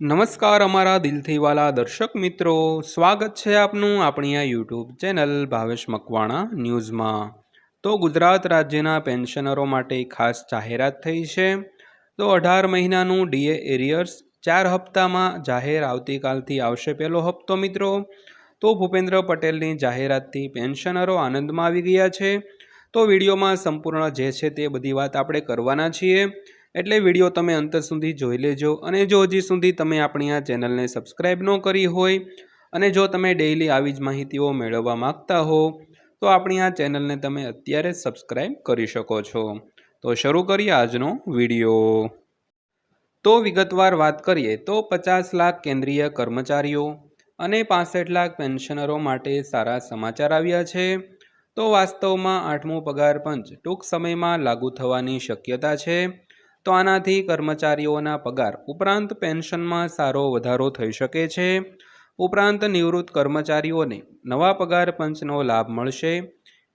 નમસ્કાર અમારા દિલથી વાલા દર્શક મિત્રો. સ્વાગત છે આપનું આપણી આ યુટ્યુબ ચેનલ ભાવેશ મકવાણા ન્યૂઝમાં. તો ગુજરાત રાજ્યના પેન્શનરો માટે ખાસ જાહેરાત થઈ છે. તો અઢાર મહિનાનું ડીએ એરિયર્સ ચાર હપ્તામાં જાહેર આવતીકાલથી આવશે પહેલો હપ્તો મિત્રો. તો ભૂપેન્દ્ર પટેલની જાહેરાતથી પેન્શનરો આનંદમાં આવી ગયા છે. તો વિડીયોમાં સંપૂર્ણ જે છે તે બધી વાત આપણે કરવાના છીએ. એટલે વીડિયો તમે અંત સુધી જોઈ લેજો અને જો હજી સુધી તમે આપણી આ ચેનલને સબસ્ક્રાઈબ ન કરી હોય અને જો તમે ડેઈલી આવી જ માહિતીઓ મેળવવા માંગતા હો, તો આપણી આ ચેનલને તમે અત્યારે સબસ્ક્રાઈબ કરી શકો છો. તો શરૂ કરીએ આજનો વીડિયો. તો વિગતવાર વાત કરીએ તો પચાસ લાખ કેન્દ્રીય કર્મચારીઓ અને પાસઠ લાખ પેન્શનરો માટે સારા સમાચાર આવ્યા છે. તો વાસ્તવમાં આઠમું પગાર પંચ ટૂંક સમયમાં લાગુ થવાની શક્યતા છે. તો આનાથી કર્મચારીઓના પગાર ઉપરાંત પેન્શનમાં સારો વધારો થઈ શકે છે. ઉપરાંત નિવૃત્ત કર્મચારીઓને નવા પગાર પંચનો લાભ મળશે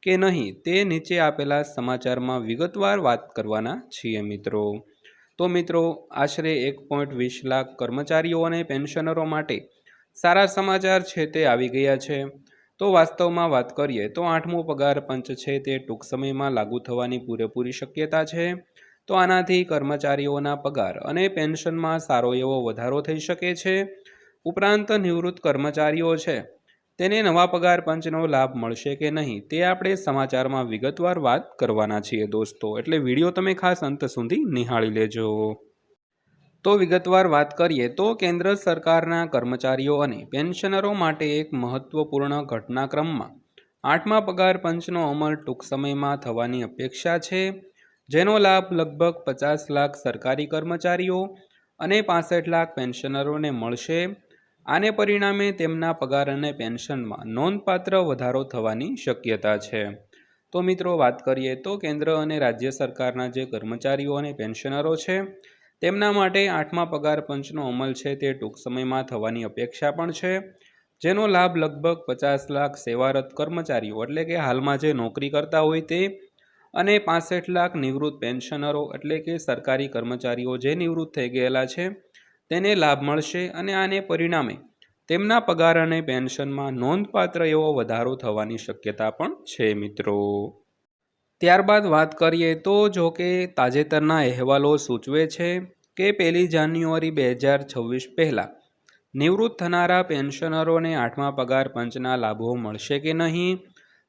કે નહીં તે નીચે આપેલા સમાચારમાં વિગતવાર વાત કરવાના છીએ મિત્રો. તો મિત્રો, આશરે એક પોઈન્ટ વીસ લાખ કર્મચારીઓ અને પેન્શનરો માટે સારા સમાચાર છે તે આવી ગયા છે. તો વાસ્તવમાં વાત કરીએ તો આઠમો પગાર પંચ છે તે ટૂંક સમયમાં લાગુ થવાની પૂરેપૂરી શક્યતા છે. તો આનાથી કર્મચારીઓના પગાર અને પેન્શનમાં સારો એવો વધારો થઈ શકે છે. ઉપરાંત નિવૃત્ત કર્મચારીઓ છે, તેને નવા પગાર પંચનો લાભ મળશે કે નહીં તે આપણે સમાચારમાં વિગતવાર વાત કરવાના છીએ દોસ્તો. એટલે વીડિયો તમે ખાસ અંત સુધી નિહાળી લેજો. તો વિગતવાર વાત કરીએ તો કેન્દ્ર સરકારના કર્મચારીઓ અને પેન્શનરો માટે એક મહત્વપૂર્ણ ઘટનાક્રમમાં આઠમા પગાર પંચનો અમલ ટૂંક સમયમાં થવાની અપેક્ષા છે. જેનો લાભ લગભગ પચાસ લાખ સરકારી કર્મચારીઓ અને પાસઠ લાખ પેન્શનરોને મળશે. આને પરિણામે તેમના પગાર અને પેન્શનમાં નોંધપાત્ર વધારો થવાની શક્યતા છે. તો મિત્રો, વાત કરીએ તો કેન્દ્ર અને રાજ્ય સરકારના જે કર્મચારીઓ અને પેન્શનરો છે, તેમના માટે આઠમા પગાર પંચનો અમલ છે તે ટૂંક સમયમાં થવાની અપેક્ષા પણ છે, જેનો લાભ લગભગ પચાસ લાખ સેવારત કર્મચારીઓ એટલે કે હાલમાં જે નોકરી કરતા હોય તે અને પાસઠ લાખ નિવૃત્ત પેન્શનરો એટલે કે સરકારી કર્મચારીઓ જે નિવૃત્ત થઈ ગયેલા છે, તેને લાભ મળશે અને આને પરિણામે તેમના પગાર અને પેન્શનમાં નોંધપાત્ર એવો વધારો થવાની શક્યતા પણ છે મિત્રો. ત્યારબાદ વાત કરીએ તો જો કે તાજેતરના અહેવાલો સૂચવે છે કે પહેલી જાન્યુઆરી બે હજાર છવ્વીસ પહેલાં નિવૃત્ત થનારા પેન્શનરોને આઠમા પગાર પંચના લાભો મળશે કે નહીં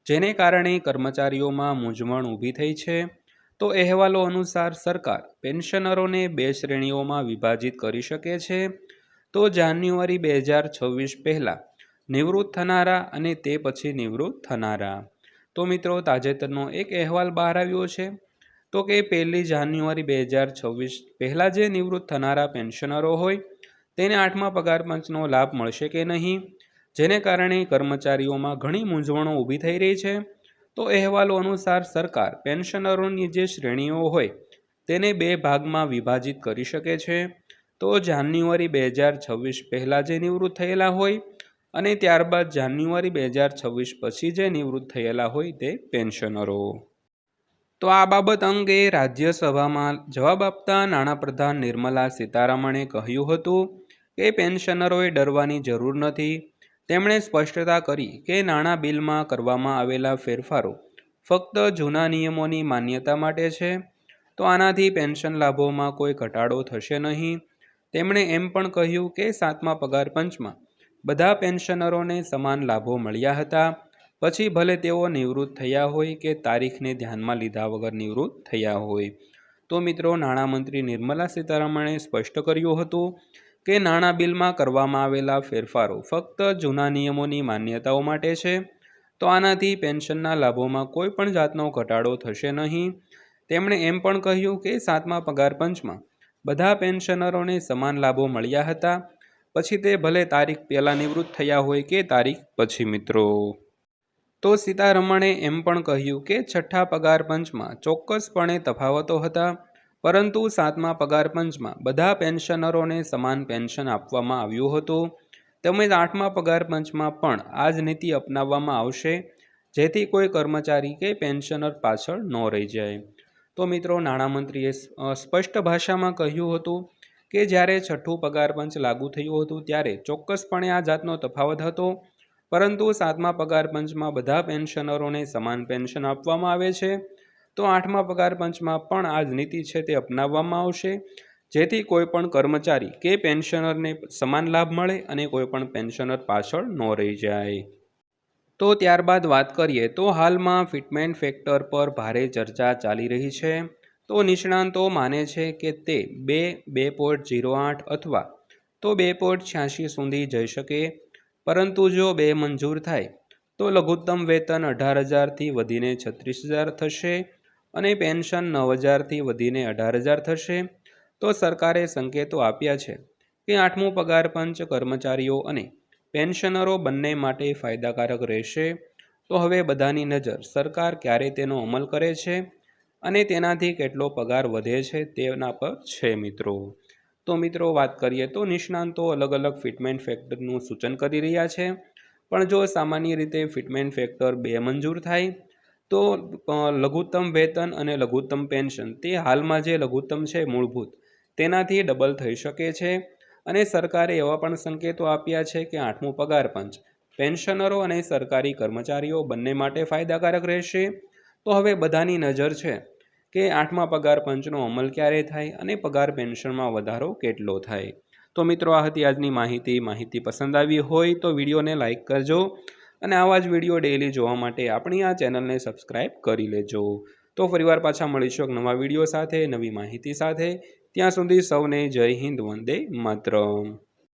જેને કારણે કર્મચારીઓમાં મૂંઝવણ ઊભી થઈ છે, તો અહેવાલો અનુસાર સરકાર પેન્શનરોને બે શ્રેણીઓમાં વિભાજિત કરી શકે છે. તો જાન્યુઆરી બે હજાર છવ્વીસ પહેલાં નિવૃત્ત થનારા અને તે પછી નિવૃત્ત થનારા. તો મિત્રો, તાજેતરનો એક અહેવાલ બહાર આવ્યો છે. તો કે પહેલી જાન્યુઆરી બે હજાર છવ્વીસ પહેલાં જે નિવૃત્ત થનારા પેન્શનરો હોય, તેને આઠમા પગાર પંચનો લાભ મળશે કે નહીં? જેને કારણે કર્મચારીઓમાં ઘણી મૂંઝવણો ઊભી થઈ રહી છે. તો અહેવાલો અનુસાર સરકાર પેન્શનરોની જે શ્રેણીઓ હોય તેને બે ભાગમાં વિભાજિત કરી શકે છે. તો જાન્યુઆરી બે હજાર છવ્વીસ પહેલાં જે નિવૃત્ત થયેલા હોય અને ત્યારબાદ જાન્યુઆરી બે હજાર છવ્વીસ પછી જે નિવૃત્ત થયેલા હોય તે પેન્શનરો. તો આ બાબત અંગે રાજ્યસભામાં જવાબ આપતા નાણાપ્રધાન નિર્મલા સીતારામણે કહ્યું હતું કે પેન્શનરોએ ડરવાની જરૂર નથી. તેમણે સ્પષ્ટતા કરી કે નાણાં બિલમાં કરવામાં આવેલા ફેરફારો ફક્ત જૂના નિયમોની માન્યતા માટે છે, તો આનાથી પેન્શન લાભોમાં કોઈ ઘટાડો થશે નહીં. તેમણે એમ પણ કહ્યું કે સાતમા પગાર પંચમાં બધા પેન્શનરોને સમાન લાભો મળ્યા હતા. પછી ભલે તેઓ નિવૃત્ત થયા હોય કે તારીખને ધ્યાનમાં લીધા વગર નિવૃત્ત થયા હોય. તો મિત્રો, નાણામંત્રી નિર્મલા સીતારમણે સ્પષ્ટ કર્યું હતું કે નાણાં બિલમાં કરવામાં આવેલા ફેરફારો ફક્ત જૂના નિયમોની માન્યતાઓ માટે છે? તો આનાથી પેન્શનના લાભોમાં કોઈ પણ જાતનો ઘટાડો થશે નહીં. તેમણે એમ પણ કહ્યું કે સાતમા પગાર પંચમાં બધા પેન્શનરોને સમાન લાભો મળ્યા હતા. પછી તે ભલે તારીખ પહેલાં નિવૃત્ત થયા હોય કે તારીખ પછી મિત્રો. તો સીતારમણે એમ પણ કહ્યું કે છઠ્ઠા પગાર પંચમાં ચોક્કસપણે તફાવતો હતા. પરંતુ સાતમા પગાર પંચમાં બધા પેન્શનરોને સમાન પેન્શન આપવામાં આવ્યું હતું. તેમજ આઠમા પગાર પંચમાં પણ આ જ નીતિ અપનાવવામાં આવશે, જેથી કોઈ કર્મચારી કે પેન્શનર પાછળ ન રહી જાય. તો મિત્રો, નાણામંત્રીએ સ્પષ્ટ ભાષામાં કહ્યું હતું કે જ્યારે છઠ્ઠું પગાર પંચ લાગુ થયું હતું ત્યારે ચોક્કસપણે આ જાતનો તફાવત હતો. પરંતુ સાતમા પગાર પંચમાં બધા પેન્શનરોને સમાન પેન્શન આપવામાં આવે છે. તો આઠમા પગાર પંચમાં પણ આ જ નીતિ છે તે અપનાવવામાં આવશે. જેથી કોઈપણ કર્મચારી કે પેન્શનરને સમાન લાભ મળે અને કોઈપણ પેન્શનર પાછળ ન રહી જાય. તો ત્યારબાદ વાત કરીએ તો હાલમાં ફિટમેન્ટ ફેક્ટર પર ભારે ચર્ચા ચાલી રહી છે. તો નિષ્ણાંતો માને છે કે તે બે બે પોઈન્ટ જીરો આઠ અથવા તો બે પોઈન્ટ છ્યાસી સુધી જઈ શકે. પરંતુ જો બે મંજૂર થાય, તો લઘુત્તમ વેતન અઢાર હજારથી વધીને છત્રીસ હજાર થશે. અને પેન્શન નવ હજારથી વધીને અઢાર હજાર થશે. તો સરકારે સંકેતો આપ્યા છે કે આઠમું પગાર પંચ કર્મચારીઓ અને પેન્શનરો બંને માટે ફાયદાકારક રહેશે. તો હવે બધાની નજર સરકાર ક્યારે તેનો અમલ કરે છે અને તેનાથી કેટલો પગાર વધે છે તેના પર છે મિત્રો. તો મિત્રો વાત કરીએ તો નિષ્ણાંતો અલગ અલગ ફિટમેન્ટ ફેક્ટરનું સૂચન કરી રહ્યા છે. પણ જો સામાન્ય રીતે ફિટમેન્ટ ફેક્ટર બે મંજૂર થાય તો લઘુત્તમ વેતન અને લઘુત્તમ પેન્શન તે હાલમાં જે લઘુત્તમ છે મૂળભૂત, તેનાથી ડબલ થઈ શકે છે. અને સરકારે એવા પણ સંકેતો આપ્યા છે કે આઠમું પગાર પંચ, પેન્શનરો અને સરકારી કર્મચારીઓ બંને માટે ફાયદાકારક રહેશે. તો હવે બધાની નજર છે કે આઠમા પગાર પંચનો અમલ ક્યારે થાય અને પગાર પેન્શનમાં વધારો કેટલો થાય. તો મિત્રો, આ હતી આજની માહિતી. માહિતી પસંદ આવી હોય તો વિડીયોને લાઇક કરજો. અને આવા જ વીડિયો ડેઈલી જોવા માટે આપણી આ ચેનલને સબસ્ક્રાઈબ કરી લેજો. તો ફરીવાર પાછા મળીશું એક નવા વીડિયો સાથે, નવી માહિતી સાથે. ત્યાં સુધી સૌને જય હિન્દ, વંદે માતરમ.